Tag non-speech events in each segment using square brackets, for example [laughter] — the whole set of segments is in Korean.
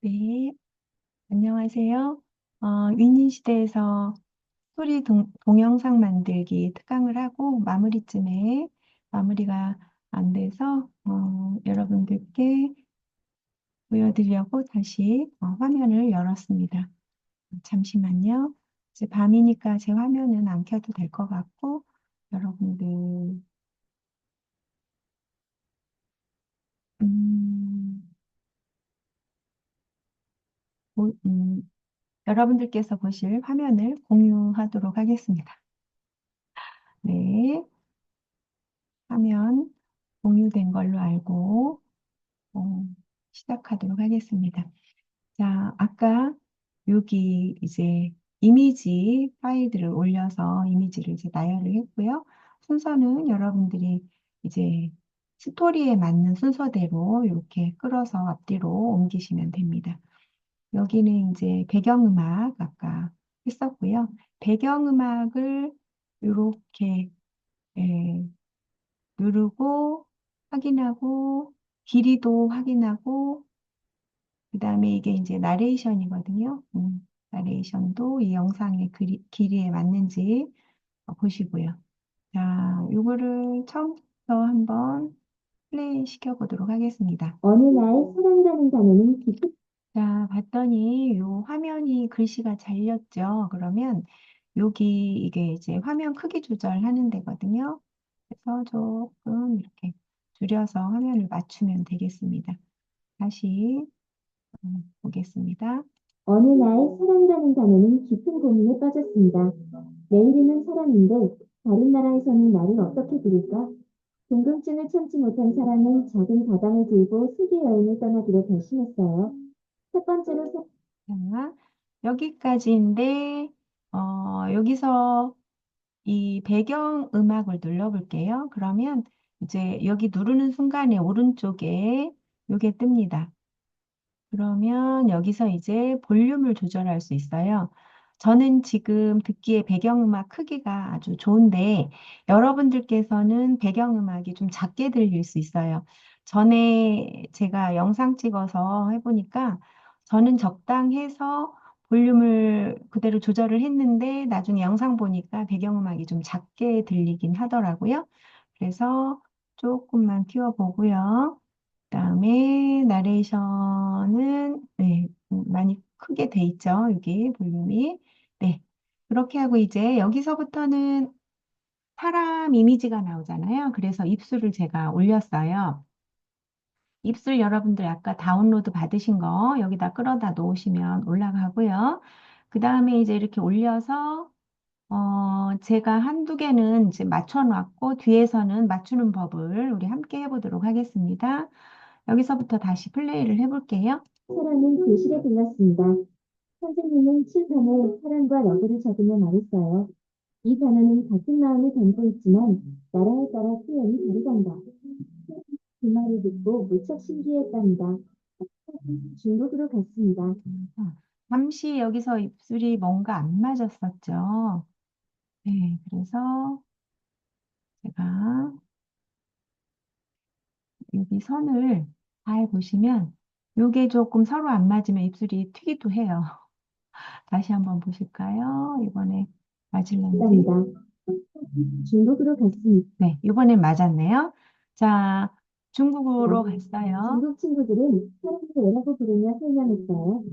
네, 안녕하세요. 어, 윈윈 시대에서 소리 동, 동영상 만들기 특강을 하고 마무리쯤에 마무리가 안 돼서 어, 여러분들께 보여드리려고 다시 어, 화면을 열었습니다. 잠시만요. 이제 밤이니까 제 화면은 안 켜도 될 것 같고 여러분들 음, 뭐, 음, 여러분들께서 보실 화면을 공유하도록 하겠습니다. 네, 화면 공유된 걸로 알고 어, 시작하도록 하겠습니다. 자, 아까 여기 이제 이미지 파일들을 올려서 이미지를 이제 나열을 했고요. 순서는 여러분들이 이제 스토리에 맞는 순서대로 이렇게 끌어서 앞뒤로 옮기시면 됩니다. 여기는 이제 배경음악 아까 했었고요. 배경음악을 이렇게 예, 누르고 확인하고 길이도 확인하고 그 다음에 이게 이제 나레이션이거든요. 음, 나레이션도 이 영상의 그리, 길이에 맞는지 어, 보시고요. 자, 요거를 처음부터 한번 플레이 시켜보도록 하겠습니다. 어느 날 사랑이라는 단어는 기특 자, 봤더니 요 화면이 글씨가 잘렸죠. 그러면 여기 이게 이제 화면 크기 조절하는 데거든요. 그래서 조금 이렇게 줄여서 화면을 맞추면 되겠습니다. 다시 음, 보겠습니다. 어느 날 사랑이라는 단어는 깊은 고민에 빠졌습니다. 내 이름은 사랑인데 다른 나라에서는 나를 어떻게 부를까? 궁금증을 참지 못한 사랑은 작은 가방을 들고 세계 여행을 떠나기로 결심했어요. 첫 번째로 사- 자, 여기까지인데, 어, 여기서 이 배경 음악을 눌러볼게요. 그러면 이제 여기 누르는 순간에 오른쪽에 요게 뜹니다. 그러면 여기서 이제 볼륨을 조절할 수 있어요. 저는 지금 듣기에 배경음악 크기가 아주 좋은데 여러분들께서는 배경음악이 좀 작게 들릴 수 있어요. 전에 제가 영상 찍어서 해보니까 저는 적당해서 볼륨을 그대로 조절을 했는데 나중에 영상 보니까 배경음악이 좀 작게 들리긴 하더라고요. 그래서 조금만 키워보고요. 그 다음에 나레이션은 네, 음, 많이 크게 돼 있죠. 여기 볼륨이. 네. 그렇게 하고 이제 여기서부터는 사람 이미지가 나오잖아요. 그래서 입술을 제가 올렸어요. 입술 여러분들 아까 다운로드 받으신 거 여기다 끌어다 놓으시면 올라가고요. 그 다음에 이제 이렇게 올려서 어, 제가 한두 개는 이제 맞춰놨고 뒤에서는 맞추는 법을 우리 함께 해보도록 하겠습니다. 여기서부터 다시 플레이를 해볼게요. 사랑은 교실에 들렀습니다. 선생님은 칠판에 사랑과 러브를 적으며 말했어요. 이 단어는 같은 마음을 담고 있지만 나라에 따라 표현이 다르단다. 그 말을 듣고 무척 신기했답니다. 중국으로 갔습니다. 자, 잠시 여기서 입술이 뭔가 안 맞았었죠. 네, 그래서 제가 여기 선을 잘 보시면 요게 조금 서로 안 맞으면 입술이 튀기도 해요. [laughs] 다시 한번 보실까요? 이번에 맞을런지. 답니다. 중국으로 갔습니다. 네, 이번엔 맞았네요. 자, 중국으로 갔어요. 중국 친구들은 사랑을 애라고 부르며 설명했어요.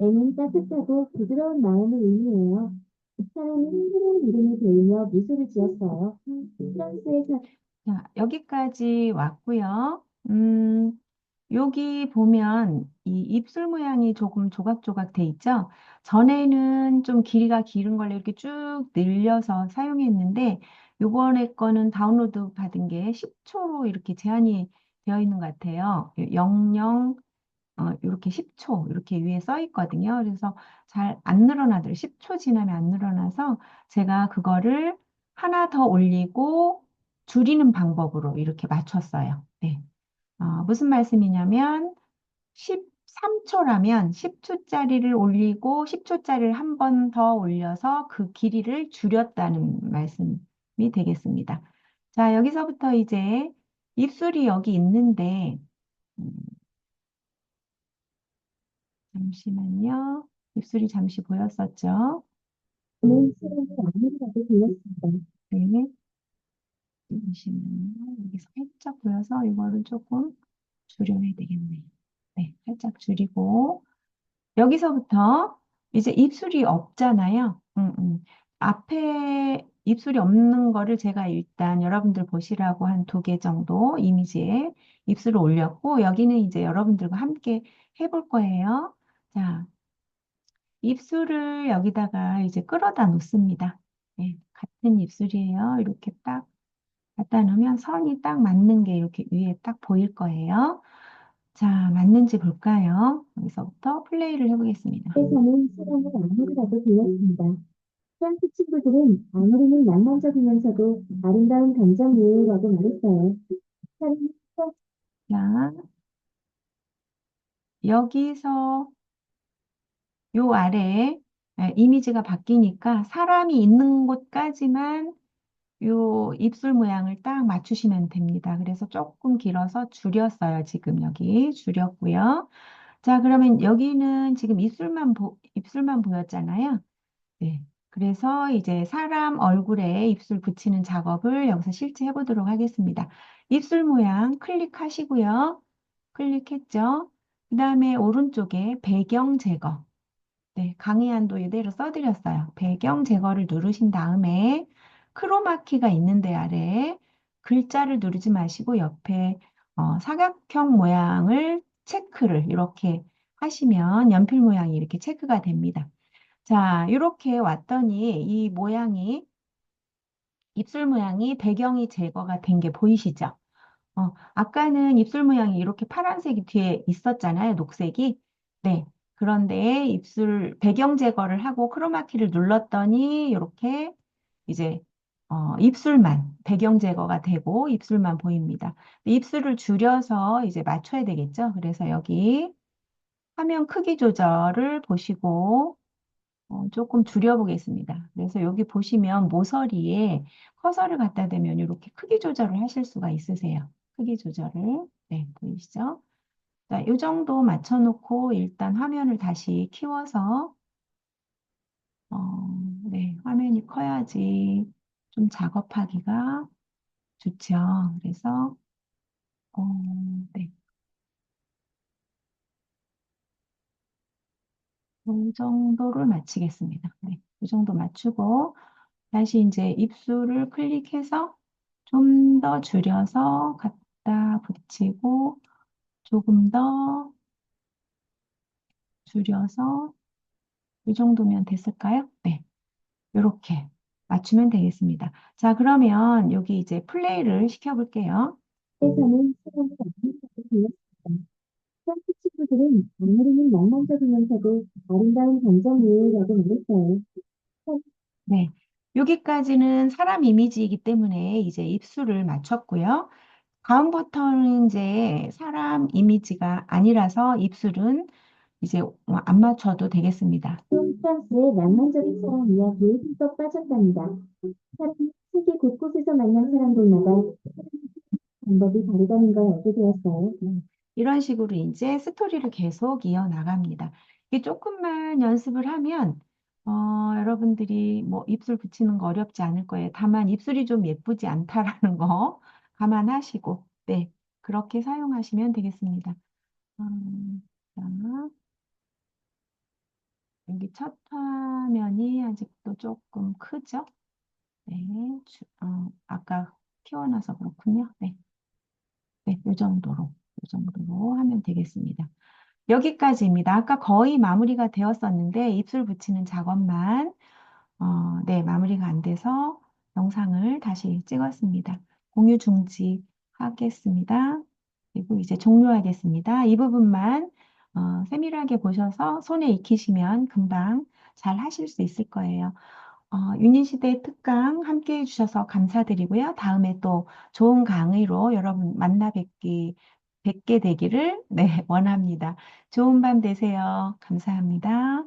애는 따뜻하고 부드러운 마음을 의미해요. 사랑은 새로운 이름을 배우며 미소를 지었어요. 프랑스에서 자, 여기까지 왔고요. 음, 여기 보면 이 입술 모양이 조금 조각조각 돼 있죠? 전에는 좀 길이가 길은 걸 이렇게 쭉 늘려서 사용했는데 요번에 거는 다운로드 받은 게 10초로 이렇게 제한이 되어 있는 것 같아요. 00 어, 이렇게 10초 이렇게 위에 써 있거든요. 그래서 잘 안 늘어나더라고요. 10초 지나면 안 늘어나서 제가 그거를 하나 더 올리고 줄이는 방법으로 이렇게 맞췄어요. 네. 어, 무슨 말씀이냐면 13초라면 10초짜리를 올리고 10초짜리를 한 번 더 올려서 그 길이를 줄였다는 말씀이 되겠습니다. 자, 여기서부터 이제 입술이 여기 있는데 음, 잠시만요. 입술이 잠시 보였었죠? 가도 들렸습니다. 네. 잠시만요. 여기 살짝 보여서 이거를 조금 줄여야 되겠네요. 네, 살짝 줄이고. 여기서부터 이제 입술이 없잖아요. 음, 음. 앞에 입술이 없는 거를 제가 일단 여러분들 보시라고 한 두 개 정도 이미지에 입술을 올렸고, 여기는 이제 여러분들과 함께 해볼 거예요. 자, 입술을 여기다가 이제 끌어다 놓습니다. 네, 같은 입술이에요. 이렇게 딱 갖다 놓으면 선이 딱 맞는 게 이렇게 위에 딱 보일 거예요. 자, 맞는지 볼까요? 여기서부터 플레이를 해보겠습니다. 회사는 시간이 아무리 가도 들렸습니다. 프랑스 친구들은 아무리는 낭만적이면서도 아름다운 감정이에요라고 말했어요. 사람이 자, 여기서 요 아래에 에, 이미지가 바뀌니까 사람이 있는 곳까지만 요 입술 모양을 딱 맞추시면 됩니다. 그래서 조금 길어서 줄였어요. 지금 여기 줄였고요. 자, 그러면 여기는 지금 입술만 보, 입술만 보였잖아요. 네. 그래서 이제 사람 얼굴에 입술 붙이는 작업을 여기서 실제 해보도록 하겠습니다. 입술 모양 클릭하시고요. 클릭했죠. 그 다음에 오른쪽에 배경 제거. 네, 강의안도 이대로 써드렸어요. 배경 제거를 누르신 다음에 크로마키가 있는데 아래에 글자를 누르지 마시고 옆에 어, 사각형 모양을 체크를 이렇게 하시면 연필 모양이 이렇게 체크가 됩니다. 자, 이렇게 왔더니 이 모양이 입술 모양이 배경이 제거가 된 게 보이시죠? 어, 아까는 입술 모양이 이렇게 파란색이 뒤에 있었잖아요. 녹색이. 네. 그런데 입술 배경 제거를 하고 크로마키를 눌렀더니 이렇게 이제 어, 입술만 배경 제거가 되고 입술만 보입니다. 입술을 줄여서 이제 맞춰야 되겠죠. 그래서 여기 화면 크기 조절을 보시고 어, 조금 줄여보겠습니다. 그래서 여기 보시면 모서리에 커서를 갖다 대면 이렇게 크기 조절을 하실 수가 있으세요. 크기 조절을. 네, 보이시죠? 자, 이 정도 맞춰놓고 일단 화면을 다시 키워서 어, 네, 화면이 커야지 좀 작업하기가 좋죠. 그래서 어, 네, 이 정도를 맞추겠습니다. 네, 이 정도 맞추고 다시 이제 입술을 클릭해서 좀 더 줄여서 갖다 붙이고 조금 더 줄여서 이 정도면 됐을까요? 네, 이렇게 맞추면 되겠습니다. 자, 그러면 여기 이제 플레이를 시켜볼게요. 프랑스 친구들은 아무리는 낭만적이면서도 아름다운 감정이에요라고 말했어요. 네, 여기까지는 사람 이미지이기 때문에 이제 입술을 맞췄고요. 다음부터는 이제 사람 이미지가 아니라서 입술은 이제 안 맞춰도 되겠습니다. 또 프랑스의 낭만적인 사랑 이야기에 흠뻑 빠졌답니다. 사람이 세계 곳곳에서 만난 사람들마다 방법이 다르다는 걸 알게 되었어요. 음, 이런 식으로 이제 스토리를 계속 이어나갑니다. 이게 조금만 연습을 하면 어, 여러분들이 뭐 입술 붙이는 거 어렵지 않을 거예요. 다만 입술이 좀 예쁘지 않다라는 거 [laughs] 감안하시고 네, 그렇게 사용하시면 되겠습니다. 음, 자, 여기 첫 화면이 아직도 조금 크죠? 네, 주- 어, 아까 키워놔서 그렇군요. 네, 네, 이 정도로, 이 정도로 하면 되겠습니다. 여기까지입니다. 아까 거의 마무리가 되었었는데 입술 붙이는 작업만 어, 네, 마무리가 안 돼서 영상을 다시 찍었습니다. 공유 중지하겠습니다. 그리고 이제 종료하겠습니다. 이 부분만 어, 세밀하게 보셔서 손에 익히시면 금방 잘 하실 수 있을 거예요. 어, 유니시대 특강 함께 해주셔서 감사드리고요. 다음에 또 좋은 강의로 여러분 만나 뵙기, 뵙게 되기를 네, [laughs] 원합니다. 좋은 밤 되세요. 감사합니다.